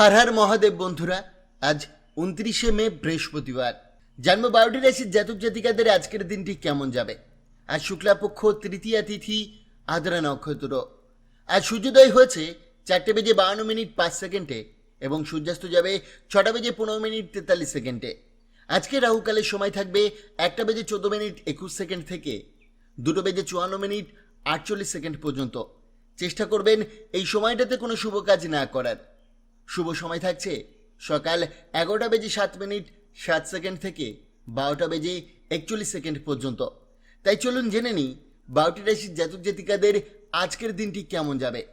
হার হার মহাদেব বন্ধুরা, আজ উনত্রিশে মে, বৃহস্পতিবার। জন্ম বারোটি রাশির জাতক জাতিকাদের আজকের দিনটি কেমন যাবে? আজ শুক্লাপক্ষ তৃতীয়া তিথি, আদ্রা নক্ষত্র। আজ সূর্যোদয় হয়েছে চারটে বেজে বাউন্ন মিনিট পাঁচ সেকেন্ডে এবং সূর্যাস্ত যাবে ছটা বেজে পনেরো মিনিট তেতাল্লিশ সেকেন্ডে। আজকে রাহুকালের সময় থাকবে একটা বেজে চোদ্দ মিনিট একুশ সেকেন্ড থেকে, দুটো বেজে চুয়ান্ন মিনিট আটচল্লিশ সেকেন্ড পর্যন্ত। চেষ্টা করবেন এই সময়টাতে কোনো শুভ কাজ না করার। শুভ সময় থাকছে। সকাল এগারোটা বেজে সাত মিনিট, সাত সেকেন্ড থেকে বারোটা বেজে একচল্লিশ সেকেন্ড পর্যন্ত। তাই চলুন জেনে নিই, বারোটি রাশির জাতক জাতিকাদের আজকের দিনটি কেমন যাবে।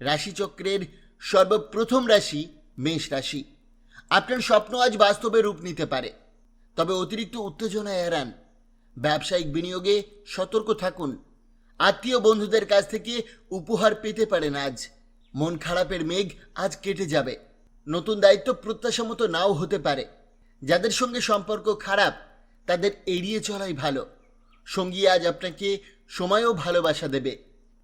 রাশিচক্রের সর্বপ্রথম রাশি মেষ রাশি। আপনার স্বপ্ন আজ বাস্তবে রূপ নিতে পারে। তবে অতিরিক্ত উত্তেজনা এড়ান। ব্যবসায়িক বিনিয়োগে সতর্ক থাকুন। আত্মীয় বন্ধুদের কাছ থেকে উপহার পেতে পারেন আজ। মন খারাপের মেঘ আজ কেটে যাবে। নতুন দায়িত্ব প্রত্যাশা মতো নাও হতে পারে। যাদের সঙ্গে সম্পর্ক খারাপ, তাদের এড়িয়ে চলাই ভালো। সঙ্গী আজ আপনাকে সময়ও ভালোবাসা দেবে।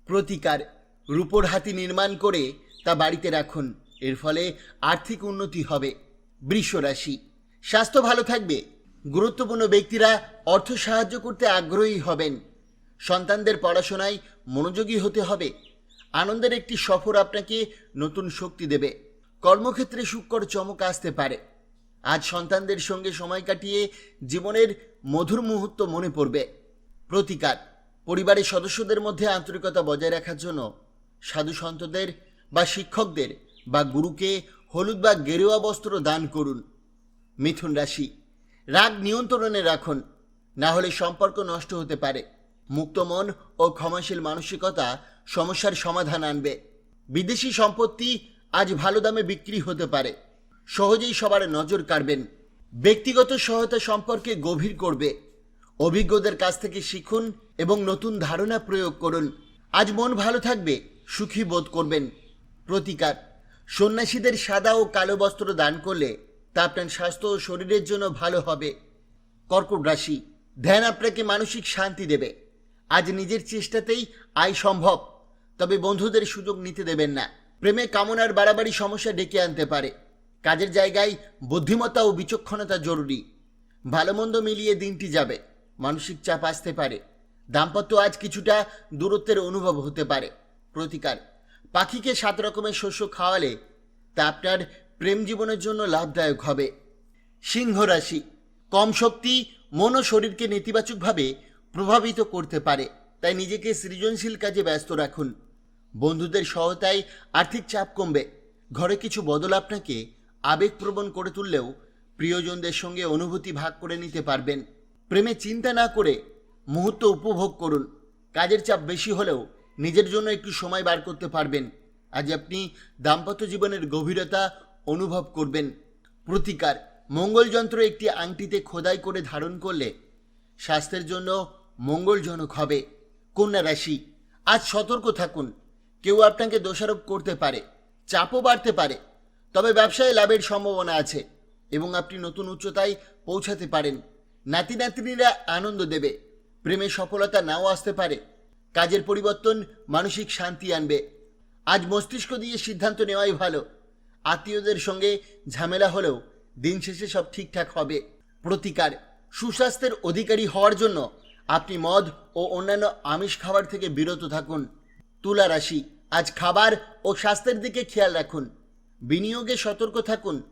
প্রতিকার, রূপোর হাতি নির্মাণ করে তা বাড়িতে রাখুন। এর ফলে আর্থিক উন্নতি হবে। বৃষ রাশি, স্বাস্থ্য ভালো থাকবে। গুরুত্বপূর্ণ ব্যক্তিরা অর্থ সাহায্য করতে আগ্রহী হবেন। সন্তানদের পড়াশোনায় মনোযোগী হতে হবে। আনন্দের একটি সফর আপনাকে নতুন শক্তি দেবে। কর্মক্ষেত্রে সুকর চমক আসতে পারে। আজ সন্তানদের সঙ্গে সময় কাটিয়ে জীবনের মধুর মুহূর্ত মনে পড়বে। প্রতিকার, পরিবারের সদস্যদের মধ্যে আন্তরিকতা বজায় রাখার জন্য সাধু সন্তদের বা শিক্ষকদের বা গুরুকে হলুদ বা গেরুয়া বস্ত্র দান করুন। মিথুন রাশি, রাগ নিয়ন্ত্রণে রাখুন। না হলে সম্পর্ক নষ্ট হতে পারে। মুক্ত মন ও ক্ষমাশীল মানসিকতা সমস্যার সমাধান আনবে। বিদেশি সম্পত্তি আজ ভালো দামে বিক্রি হতে পারে। সহজেই সবার নজর কাড়বেন। ব্যক্তিগত সহায়তা সম্পর্কে গভীর করবে। অভিজ্ঞদের কাছ থেকে শিখুন এবং নতুন ধারণা প্রয়োগ করুন। আজ মন ভালো থাকবে, সুখী বোধ করবেন। প্রতিকার, সন্ন্যাসীদের সাদা ও কালো বস্ত্র দান করলে তা আপনার স্বাস্থ্য ও শরীরের জন্য ভালো হবে। কর্কট রাশি, ধ্যান আপনাকে মানসিক শান্তি দেবে। আজ নিজের চেষ্টাতেই আয় সম্ভব। তবে বন্ধুদের সুযোগ নিতে দেবেন না। প্রেমে কামনার বাড়াবাড়ি সমস্যা ডেকে আনতে পারে। কাজের জায়গায় বুদ্ধিমত্তা ও বিচক্ষণতা জরুরি। ভালো মন্দ মিলিয়ে দিনটি যাবে। মানসিক চাপ আসতে পারে। দাম্পত্য আজ কিছুটা দূরত্বের অনুভব হতে পারে। প্রতিকার। পাখিকে সাত রকমের শস্য খাওয়ালে তা আপনার প্রেম জীবনের জন্য লাভদায়ক হবে। সিংহ রাশি। কম শক্তি, মন ও শরীরকে নেতিবাচকভাবে প্রভাবিত করতে পারে। তাই নিজেকে সৃজনশীল কাজে ব্যস্ত রাখুন। বন্ধুদের সহায়তায় আর্থিক চাপ কমবে। ঘরে কিছু বদল আপনাকে আবেগপ্রবণ করে তুললেও প্রিয়জনদের সঙ্গে অনুভূতি ভাগ করে নিতে পারবেন। প্রেমে চিন্তা না করে মুহূর্ত উপভোগ করুন। কাজের চাপ বেশি হলেও নিজের জন্য একটু সময় বার করতে পারবেন। আজ আপনি দাম্পত্য জীবনের গভীরতা অনুভব করবেন। প্রতিকার মঙ্গলযন্ত্র একটি আংটিতে খোদাই করে ধারণ করলে স্বাস্থ্যের জন্য মঙ্গলজনক হবে। কন্যা রাশি, আজ সতর্ক থাকুন। কেউ আপনাকে দোষারোপ করতে পারে, চাপও বাড়তে পারে, তবে ব্যবসায় লাভের সম্ভাবনা আছে এবং আপনি নতুন উচ্চতায় পৌঁছাতে পারেন। নাতি নাতনিরা আনন্দ দেবে, প্রেমে সফলতা নাও আসতে পারে, কাজের পরিবর্তন, মানসিক শান্তি আনবে। আজ মস্তিষ্ক দিয়ে সিদ্ধান্ত নেওয়াই ভালো, আত্মীয়দের সঙ্গে ঝামেলা হলেও দিন শেষে সব ঠিকঠাক হবে। প্রতিকার, সুস্বাস্থ্যের অধিকারী হওয়ার জন্য আপনি মদ ও অন্যান্য আমিষ খাবার থেকে বিরত থাকুন। তুলা রাশি আজ খাবার ও স্বাস্থ্যের দিকে খেয়াল রাখুন। বিনিয়োগে সতর্ক থাকুন।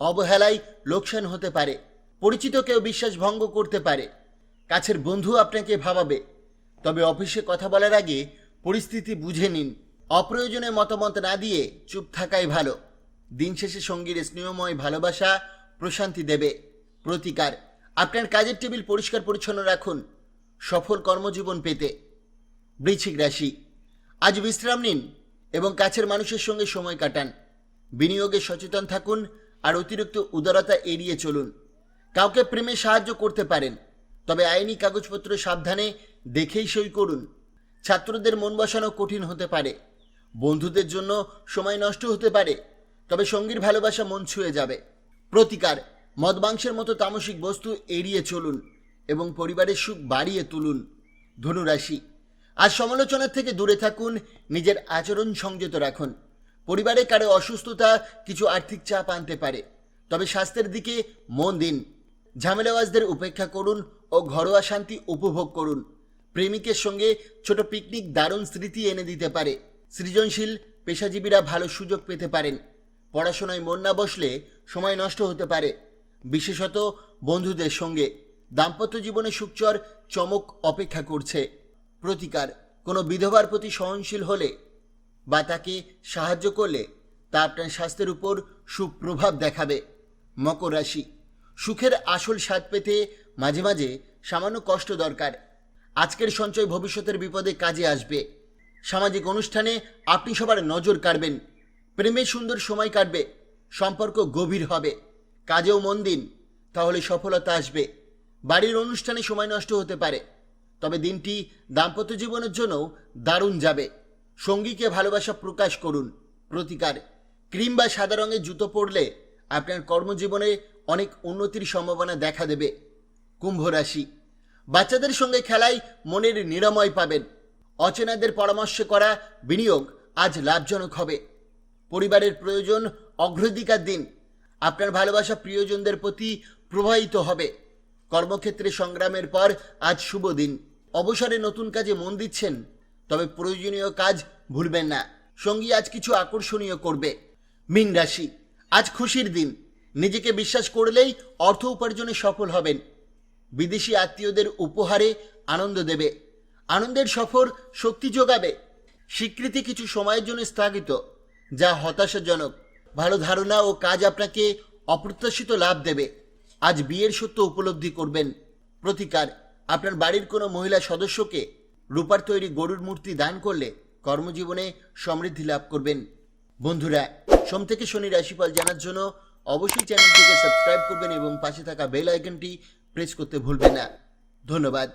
অবহেলায় লোকসান হতে পারে। পরিচিত কেউ বিশ্বাস ভঙ্গ করতে পারে। কাছের বন্ধু আপনাকে ভাবাবে। তবে অফিসে কথা বলার আগে পরিস্থিতি বুঝে নিন। অপ্রয়োজনে মতামত না দিয়ে চুপ থাকাই ভালো। দিন শেষে সঙ্গীর স্নেহময় ভালোবাসা প্রশান্তি দেবে। প্রতিকার। আপনার কাজের টেবিল পরিষ্কার পরিচ্ছন্ন রাখুন। সফল কর্মজীবন পেতে। বৃশ্চিক রাশি। আজ বিশ্রাম নিন এবং কাছের মানুষের সঙ্গে সময় কাটান। বিনিয়োগে সচেতন থাকুন আর অতিরিক্ত উদারতা এড়িয়ে চলুন। কাউকে প্রেমে সাহায্য করতে পারেন, তবে আইনি কাগজপত্র সাবধানে দেখেই সই করুন। ছাত্রদের মন বসানো কঠিন হতে পারে, বন্ধুদের জন্য সময় নষ্ট হতে পারে, তবে সঙ্গীর ভালোবাসা মন ছুঁয়ে যাবে। প্রতিকার, মদ মাংসের মতো তামসিক বস্তু এড়িয়ে চলুন এবং পরিবারের সুখ বাড়িয়ে তুলুন। ধনুরাশি আজ সমালোচনার থেকে দূরে থাকুন, নিজের আচরণ সংযত রাখুন। পরিবারে কারও অসুস্থতা কিছু আর্থিক চাপ আনতে পারে, তবে স্বাস্থ্যের দিকে মন দিন। ঝামেলাবাজদের উপেক্ষা করুন ও ঘরোয়া শান্তি উপভোগ করুন। প্রেমিকের সঙ্গে ছোট পিকনিক দারুণ স্মৃতি এনে দিতে পারে। সৃজনশীল পেশাজীবীরা ভালো সুযোগ পেতে পারেন। পড়াশোনায় মন না বসলে সময় নষ্ট হতে পারে। বিশেষত বন্ধুদের সঙ্গে। দাম্পত্য জীবনে সুখচর চমক অপেক্ষা করছে। প্রতিকার। কোনো বিধবার প্রতি সহনশীল হলে বা তাকে সাহায্য করলে তা আপনার স্বাস্থ্যের উপর সুপ্রভাব দেখাবে। মকর রাশি। সুখের আসল স্বাদ পেতে মাঝে মাঝে সামান্য কষ্ট দরকার। আজকের সঞ্চয় ভবিষ্যতের বিপদে কাজে আসবে। সামাজিক অনুষ্ঠানে আপনি সবার নজর কাড়বেন। প্রেমে সুন্দর সময় কাটবে। সম্পর্ক গভীর হবে। কাজেও মন দিন, তাহলে সফলতা আসবে। বাড়ির অনুষ্ঠানে সময় নষ্ট হতে পারে। তবে দিনটি দাম্পত্য জীবনের জন্যও দারুণ যাবে। সঙ্গীকে ভালোবাসা প্রকাশ করুন। প্রতিকার। ক্রিম বা সাদা রঙের জুতো পরলে আপনার কর্মজীবনে অনেক উন্নতির সম্ভাবনা দেখা দেবে। কুম্ভ রাশি। বাচ্চাদের সঙ্গে খেলায় মনের নিরাময় পাবেন। অচেনাদের পরামর্শ করা বিনিয়োগ আজ লাভজনক হবে। পরিবারের প্রয়োজন অগ্রাধিকার দিন। আপনার ভালোবাসা প্রিয়জনদের প্রতি প্রবাহিত হবে। কর্মক্ষেত্রে সংগ্রামের পর আজ শুভ দিন। অবসরে নতুন কাজে মন দিচ্ছেন, তবে প্রয়োজনীয় কাজ ভুলবেন না। সঙ্গী আজ কিছু আকর্ষণীয় করবে। মিন রাশি, আজ খুশির দিন। নিজেকে বিশ্বাস করলেই অর্থ উপার্জনে সফল হবেন। বিদেশি আত্মীয়দের উপহারে আনন্দ দেবে। আনন্দের সফর শক্তি যোগাবে। স্বীকৃতি কিছু সময়ের জন্য স্থগিত, যা হতাশাজনক। ভালো ধারণা ও কাজ আপনাকে অপ্রত্যাশিত লাভ দেবে। আজ বিয়ের সত্য উপলব্ধি করবেন। প্রতিকার। আপনার বাড়ির কোনো মহিলা সদস্যকে রূপার তৈরি গরুর মূর্তি দান করলে কর্মজীবনে সমৃদ্ধি লাভ করবেন। বন্ধুরা, সোম থেকে শনি রাশিফল জানার জন্য অবশ্যই চ্যানেলটিকে সাবস্ক্রাইব করবেন এবং পাশে থাকা বেল আইকনটি প্রেস করতে ভুলবেন না। ধন্যবাদ।